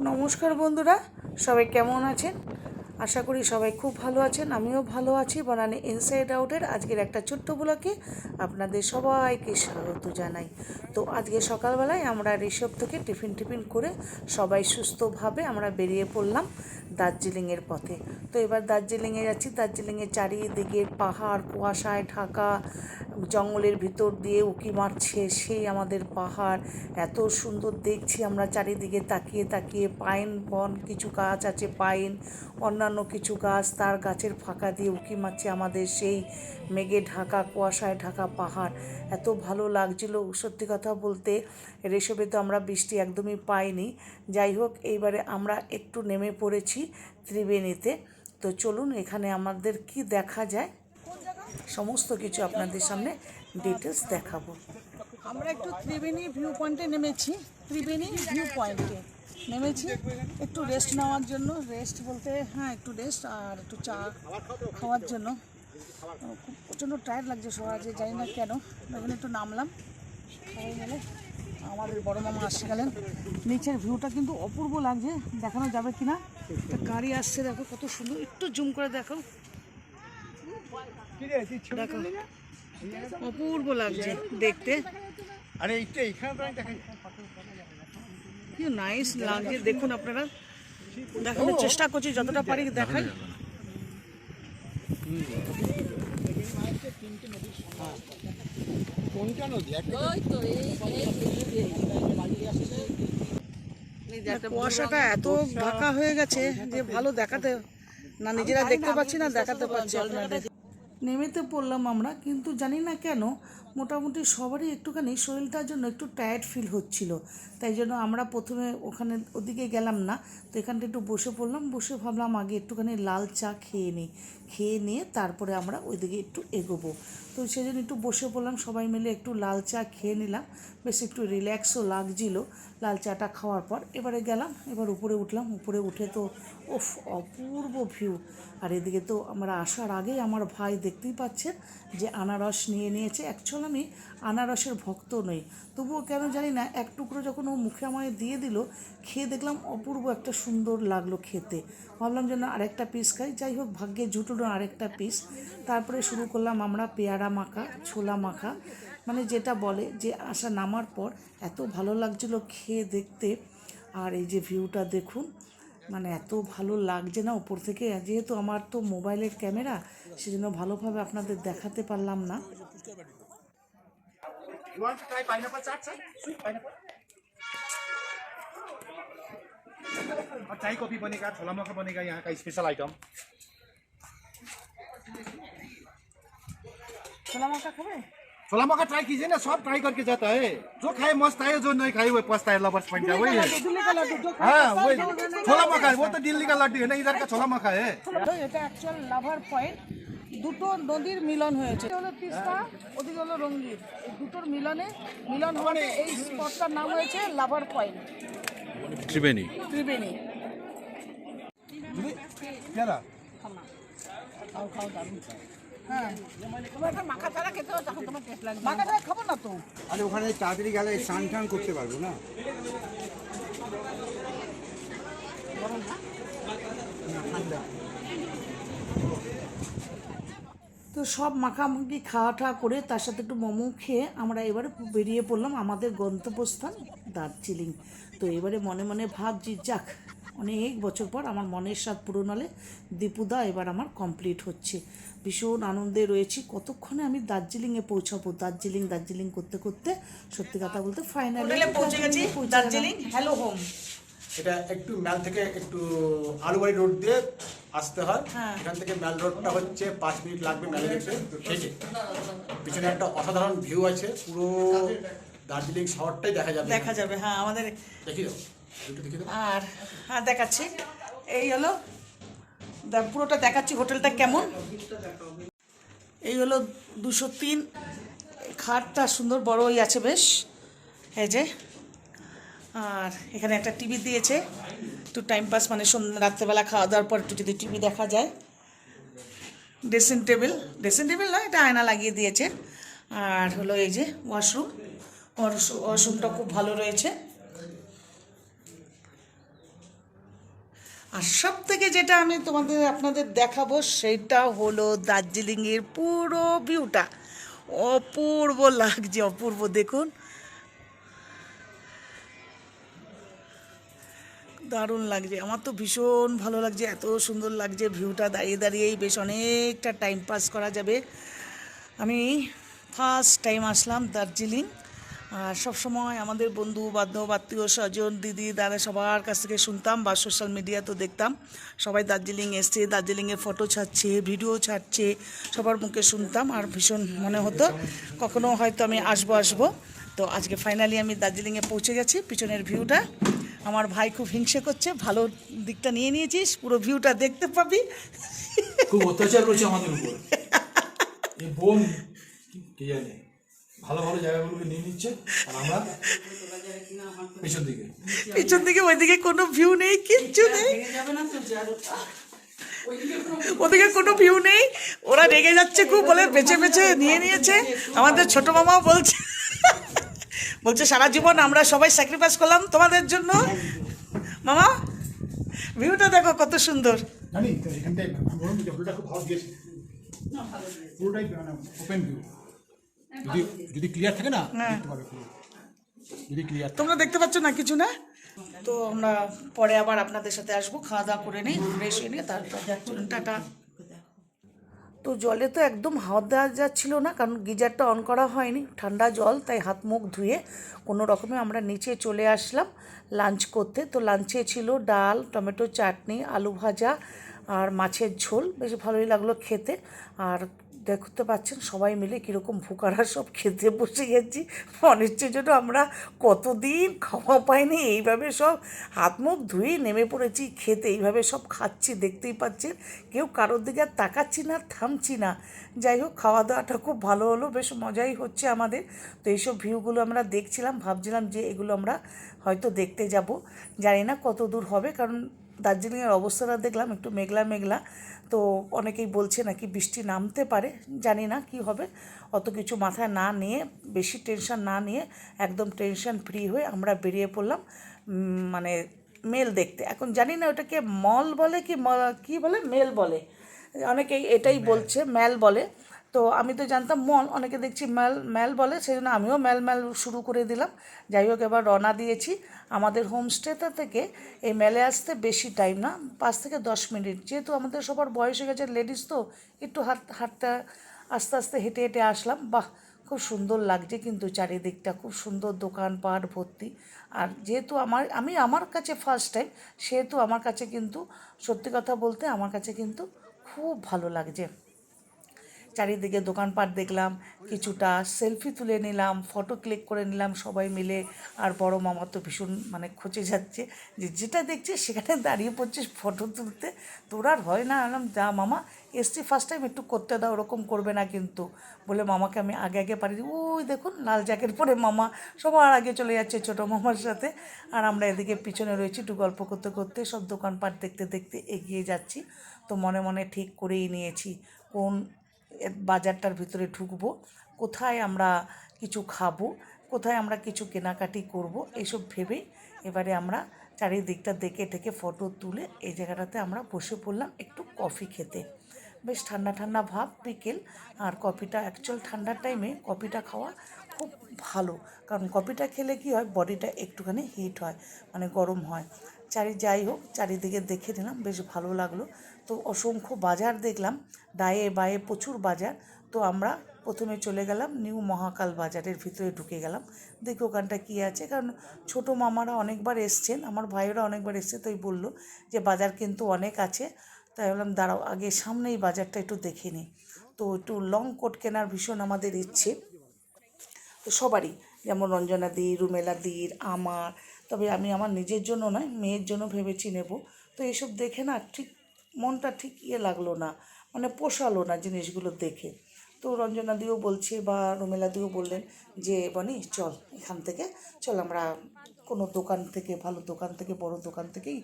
নমস্কার বন্ধুরা সবাই কেমন আছেন? আশা করি সবাই খুব ভালো আছেন, আমিও ভালো আছি। বনানি ইনসাইড আউটের আজকের একটা ছোট্ট ব্লকে আপনাদের সবাইকে স্বাগত জানাই। তো আজকে সকালবেলায় আমরা ঋষভ থেকে টিফিন টিফিন করে সবাই সুস্থভাবে আমরা বেরিয়ে পড়লাম। দার্জিলিংয়ের পথে। তো এবার দার্জিলিংয়ে যাচ্ছি। দার্জিলিংয়ের চারিদিকে পাহাড়, কুয়াশায় ঢাকা, জঙ্গলের ভিতর দিয়ে উকি মারছে সেই আমাদের পাহাড়। এত সুন্দর দেখছি আমরা চারিদিকে তাকিয়ে তাকিয়ে। পাইন বন, কিছু গাছ আছে পাইন, অন্যান্য কিছু গাছ তার গাছের ফাঁকা দিয়ে উকি মারছে আমাদের সেই মেঘে ঢাকা, কুয়াশায় ঢাকা পাহাড়। এত ভালো লাগছিল সত্যি কথা বলতে। রেশবে তো আমরা বৃষ্টি একদমই পাইনি। যাই হোক, এইবারে আমরা একটু নেমে পড়েছি। ত্রিবেণীতে। তো চলুন, এখানে আমাদের কি দেখা যায়? সমস্ত কিছু আপনাদের সামনে ডিটেলস দেখাবো। আমরা একটু ত্রিবেণী ভিউ পয়েন্টে নেমেছি। ত্রিবেণী ভিউ পয়েন্টে নেমেছি। একটু রেস্ট নেওয়ার জন্য রেস্ট বলতে হ্যাঁ একটু রেস্ট আর একটু চা খাওয়ার জন্য। খুব প্রচণ্ড টায়ার্ড লাগছে সবার সহজে জানি না কেন। এখানে একটু নামলাম। সবাই মিলে আমাদের বড় মামা আসছে গেলেন। নিচের ভিউটা কিন্তু অপূর্ব লাগছে। দেখানো যাবে কি না গাড়ি আসছে দেখো কত সুন্দর। একটু জুম করে দেখো দেখো অপূর্ব লাগছে দেখতে। আরে এইটা এখানে তো কি নাইস লাগছে দেখুন আপনারা। দেখানোর চেষ্টা করছি যতটা পারি দেখাই। কোনটা নদী? একটা কুয়াশাটা এত ঢাকা হয়ে গেছে যে ভালো দেখাতে না নিজেরা দেখতে পাচ্ছি না দেখাতে পাচ্ছি নেমে নেমেতে পড়লাম আমরা কিন্তু জানি না কেন মোটামুটি সবারই একটুখানি শরীরটার জন্য একটু টায়ার্ড ফিল হচ্ছিল। তাই জন্য আমরা প্রথমে ওখানে ওদিকে গেলাম না, তো এখানটা একটু বসে পড়লাম, বসে ভাবলাম আগে একটুখানি লাল চা খেয়ে নিই খেয়ে নিয়ে তারপরে আমরা ওইদিকে একটু এগোবো। তো সেই জন্য একটু বসে পড়লাম, সবাই মিলে একটু লাল চা খেয়ে নিলাম। বেশ একটু রিল্যাক্সও লাগছিল। লাল চাটা খাওয়ার পর এবারে গেলাম, এবার উপরে উঠলাম। উপরে উঠে তো ওফ অপূর্ব ভিউ আর এদিকে তো আমরা আসার আগেই আমার ভাই দেখতেই পাচ্ছেন যে আনারস নিয়ে নিয়েছে। অ্যাকচুয়াল আমি আনারসের ভক্ত নই। তবুও কেন জানি না, এক টুকরো যখন ও মুখে আমায় দিয়ে দিল, খেয়ে দেখলাম অপূর্ব একটা সুন্দর লাগল খেতে। ভাবলাম যেন আরেকটা পিস খাই। যাই হোক, ভাগ্যে জুটলো আরেকটা পিস তারপরে শুরু করলাম আমরা পেয়ারা মাখা, ছোলা মাখা। মানে যেটা বলে যে আসা নামার পর এত ভালো লাগছিল খেয়ে দেখতে। আর এই যে ভিউটা দেখুন মানে এত ভালো লাগছে না উপর থেকে। যেহেতু আমার তো মোবাইলের ক্যামেরা, সেজন্য ভালোভাবে আপনাদের দেখাতে পারলাম না। चाय want बनेका छोला मख बनेका यहाँका स्पेसल आइटम छोला मकर ट्राई कीजिए ना सब ट्राई करके जाता है। जो खाए मस्त आए जो नहीं खाए वो लवर्स पॉइंट है छोला मका है वो तो दिल्ली का लड्डू है। का छोला मका है एक्चुअल দুটো নদীর মিলন হয়েছে। এটা হলো তিস্তা ওদিকে হলো রঙ্গির। এই দুটোর মিলনে মিলন হওয়াতে এই স্পটটার নাম হয়েছে লাভার পয়েন্ট ত্রিবেণী। ত্রিবেণী। হ্যাঁ। মাখা ছাড়া খেতে হবে তোমার মাখা ছাড়া খাব না তো। আরে ওখানে তাড়াতাড়ি গেলে স্নান টান করতে পারব না? তো সব মাখামাখি খাওয়া ঠাওয়া করে তার সাথে একটু মোমো খেয়ে আমরা এবারে বেরিয়ে পড়লাম আমাদের গন্তব্যস্থান দার্জিলিং। তো এবারে মনে মনে ভাবছি যাক অনেক বছর পর আমার মনের স্বাদ পূরণ হলে দীপুদা এবার আমার কমপ্লিট হচ্ছে। ভীষণ আনন্দে রয়েছি। কতক্ষণে আমি দার্জিলিংয়ে পৌঁছাবো? দার্জিলিং দার্জিলিং করতে করতে সত্যি কথা বলতে ফাইনালি পৌঁছে গেছি। দার্জিলিং হ্যালো হোম এটা একটু ম্যাল থেকে একটু আলুবাড়ি রোড দিয়ে আসতে হয়। হ্যাঁ। এখান থেকে ম্যাল রোডটা হচ্ছে পাঁচ মিনিট লাগবে ম্যালে যেতে হেঁটে পিছনে একটা অসাধারণ ভিউ আছে। পুরো দার্জিলিং শহরটাই দেখা যাবে। দেখা যাবে হ্যাঁ আমাদের দেখি দাও। দেখি দাও। আর হ্যাঁ দেখাচ্ছি। এই হলো দা- পুরোটা দেখাচ্ছি হোটেলটা কেমন। এই হলো দুশো তিন। খাটটা সুন্দর বড়ই আছে বেশ। এই যে আর এখানে একটা টিভি দিয়েছে। একটু টাইম পাস মানে রাত্রেবেলা খাওয়া দাওয়ার পর একটু যদি টিভি দেখা যায়। ড্রেসিং টেবিল ড্রেসিং টেবিল নয় এটা আয়না লাগিয়ে দিয়েছে। আর হলো এই যে ওয়াশরুম ওয়াশরুমটা খুব ভালো রয়েছে। আর সব থেকে যেটা আমি তোমাদের, আপনাদের দেখাবো, সেটা হলো দার্জিলিংয়ের পুরো ভিউটা অপূর্ব লাগছে, অপূর্ব, দেখুন। দারুণ লাগছে। আমার তো ভীষণ ভালো লাগছে, এত সুন্দর লাগছে ভিউটা। দাঁড়িয়ে দাঁড়িয়েই বেশ অনেকটা টাইম পাস করা যাবে। আমি ফার্স্ট টাইম আসলাম দার্জিলিং। আর সবসময় আমাদের বন্ধু, বান্ধব, আত্মীয়, স্বজন, দিদি, দাদা সবার কাছ থেকে শুনতাম বা সোশ্যাল মিডিয়া তো দেখতাম। সবাই দার্জিলিং এসছে দার্জিলিংয়ের ফটো ছাড়ছে ভিডিও ছাড়ছে, সবার মুখে শুনতাম। আর ভীষণ মনে হতো, কখনো হয়তো আমি আসব আসব। তো আজকে ফাইনালি আমি দার্জিলিংয়ে পৌঁছে গেছি, পিছনের ভিউটা আমার ভাই খুব হিংসে করছে ভালো দিকটা নিয়ে নিয়েছিস পুরো ভিউটা দেখতে পাবি। খুব অত্যাচার করছে আমাদের উপর। এই বোন কে জানে ভালো ভালো জায়গাগুলোকে নিয়ে নিচ্ছে আর আমরা পেছন দিকে। পিছন দিকে ওইদিকে কোনো ভিউ নেই কিচ্ছু নেই। ওদিকে কোনো ভিউ নেই। ওরা রেগে যাচ্ছে খুব বলে বেছে বেছে নিয়ে নিয়েছে। আমাদের ছোট মামাও বলছে। বলছে সারা জীবন আমরা সবাই স্যাক্রিফাইস করলাম তোমাদের জন্য। মামা ভিউটা দেখো কত সুন্দর। জানি তো এখানটায় জলটা খুব ভালো দিয়েছে। পুরোটাই ওপেন ভিউ যদি যদি ক্লিয়ার থাকে না ক্লিয়ার তোমরা দেখতে পাচ্ছ না কিছু না? তো আমরা পরে আবার আপনাদের সাথে আসব খাওয়া দাওয়া করে নিই ফ্রেশ হয়ে নিয়ে তারপর টাটা। তো জলে তো একদম হাত দেওয়া যাচ্ছিল না, কারণ গিজারটা অন করা হয়নি, ঠান্ডা জল, তাই হাত মুখ ধুয়ে কোনো রকমে আমরা নিচে চলে আসলাম লাঞ্চ করতে। তো লাঞ্চে ছিল ডাল, টমেটো চাটনি, আলু ভাজা আর মাছের ঝোল, বেশ ভালোই লাগল খেতে। আর দেখতে পাচ্ছেন, সবাই মিলে কীরকম ভুকারা সব খেতে বসে গেছি। মনে হচ্ছে যেন আমরা কতদিন খাওয়া পাইনি, এইভাবে সব হাত মুখ ধুয়ে নেমে পড়েছি খেতে, এইভাবে সব খাচ্ছি, দেখতেই পাচ্ছেন। কেউ কারোর দিকে আর তাকাচ্ছি না, থামছি না। যাই হোক, খাওয়া দাওয়াটা খুব ভালো হলো, বেশ মজাই হচ্ছে আমাদের। তো এইসব ভিউগুলো আমরা দেখছিলাম, ভাবছিলাম যে এগুলো আমরা হয়তো দেখতে যাব। জানি না কত দূর হবে, কারণ দার্জিলিংয়ের অবস্থাটা দেখলাম একটু মেঘলা মেঘলা। তো অনেকেই বলছে নাকি বৃষ্টি নামতে পারে জানি না কি হবে। অত কিছু মাথায় না নিয়ে বেশি টেনশন না নিয়ে একদম টেনশন ফ্রি হয়ে আমরা বেরিয়ে পড়লাম মানে মেল দেখতে। এখন জানি না ওটাকে মল বলে কি কি বলে? মেল বলে। অনেকেই এটাই বলছে ম্যাল বলে। তো আমি তো জানতাম মল, অনেকে দেখছি ম্যাল ম্যাল বলে সেই জন্য আমিও ম্যাল ম্যাল শুরু করে দিলাম। যাই হোক, এবার রওনা দিয়েছি আমাদের হোমস্টেটা থেকে। এই মেলে আসতে বেশি টাইম না, পাঁচ থেকে দশ মিনিট। যেহেতু আমাদের সবার বয়স হয়ে গেছে লেডিস তো, একটু হাঁট, হাঁটতে, আস্তে আস্তে হেঁটে হেঁটে আসলাম। বাহ, খুব সুন্দর লাগছে কিন্তু চারিদিকটা, খুব সুন্দর দোকানপাট, ভর্তি। আর যেহেতু আমার, আমি আমার কাছে ফার্স্ট টাইম সেহেতু আমার কাছে কিন্তু, সত্যি কথা বলতে আমার কাছে কিন্তু খুব ভালো লাগছে। চারিদিকে দোকানপাট দেখলাম, কিছুটা সেলফি তুলে নিলাম ফটো ক্লিক করে নিলাম সবাই মিলে। আর বড় মামা তো ভীষণ মানে খচে যাচ্ছে যে যেটা দেখছে সেখানে দাঁড়িয়ে পড়ছিস ফটো তুলতে। তোর আর হয় না আলাম যা মামা, এসছি ফার্স্ট টাইম একটু করতে দাও, ওরকম করবে না কিন্তু। বলে মামাকে আমি আগে আগে পারি ওই দেখুন, লাল জ্যাকেট পরে মামা সবার আগে চলে যাচ্ছে ছোটো মামার সাথে। আর আমরা এদিকে পিছনে রয়েছি একটু গল্প করতে করতে, সব দোকানপাট দেখতে দেখতে এগিয়ে যাচ্ছি। তো মনে মনে ঠিক করেই নিয়েছি, কোন বাজারটার ভিতরে ঢুকবো, কোথায় আমরা কিছু খাব, কোথায় আমরা কিছু কেনাকাটি করব এইসব ভেবেই এবারে আমরা চারিদিকটা দেখে টেকে ফটো তুলে এই জায়গাটাতে আমরা বসে পড়লাম একটু কফি খেতে। বেশ ঠান্ডা ঠান্ডা ভাব, বিকেল, আর কফিটা অ্যাকচুয়াল ঠান্ডার টাইমে কফিটা খাওয়া খুব ভালো। কারণ কফিটা খেলে কি হয় বডিটা একটুখানি হিট হয় মানে গরম হয়। চারি, যাই হোক, চারিদিকে দেখে নিলাম, বেশ ভালো লাগল। তো অসংখ্য বাজার দেখলাম ডায়ে বায়ে প্রচুর বাজার। তো আমরা প্রথমে চলে গেলাম, নিউ মহাকাল বাজারের ভিতরে ঢুকে গেলাম। দেখি ওখানটা কী আছে, কারণ ছোটো মামারা অনেকবার এসছেন, আমার ভাইয়েরা অনেকবার এসছে, তাই বলল যে বাজার কিন্তু অনেক আছে। তাই বললাম দাঁড়াও, আগে সামনেই বাজারটা একটু দেখে নিই। তো একটু লং কোট কেনার ভীষণ আমাদের ইচ্ছে। তো সবারই, যেমন রঞ্জনা দি রুমেলা দির আমার তবে আমি আমার নিজের জন্য নয়, মেয়ের জন্য ভেবেছি নেব। তো এসব দেখে না ঠিক মনটা ঠিক ইয়ে লাগল না মানে পোষালো না জিনিসগুলো দেখে। তো রঞ্জনা দিও বলছে বা রুমেলা দিও বললেন যে, বনি, চল এখান থেকে, চল আমরা কোনো দোকান থেকে, ভালো দোকান থেকে, বড় দোকান থেকেই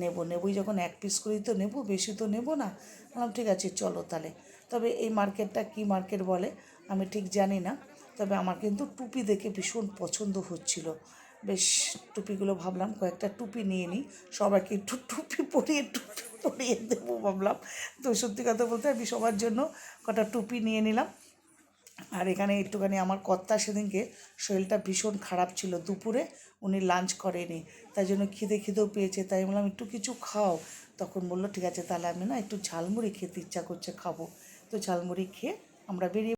নেব। নেবই যখন এক পিস করেই তো নেব, বেশি তো নেব না। বললাম, ঠিক আছে, চলো তাহলে। তবে এই মার্কেটটা কি মার্কেট বলে আমি ঠিক জানি না, তবে আমার কিন্তু টুপি দেখে ভীষণ পছন্দ হচ্ছিল। বেশ টুপিগুলো ভাবলাম, কয়েকটা টুপি নিয়ে নিই। সবাইকে একটু টুপি পরিয়ে টুপি পরিয়ে দেবো ভাবলাম। তো সত্যি কথা বলতে আমি সবার জন্য কটা টুপি নিয়ে নিলাম। আর এখানে একটুখানি আমার কর্তা সেদিনকে শরীরটা ভীষণ খারাপ ছিল দুপুরে, উনি লাঞ্চ করেনি। তাই জন্য খিদে খিদেও পেয়েছে। তাই বললাম, একটু কিছু খাও। তখন বলল, ঠিক আছে, তাহলে আমি না একটু ঝালমুড়ি খেতে ইচ্ছা করছে, খাব। তো ঝালমুড়ি খেয়ে আমরা বেরিয়ে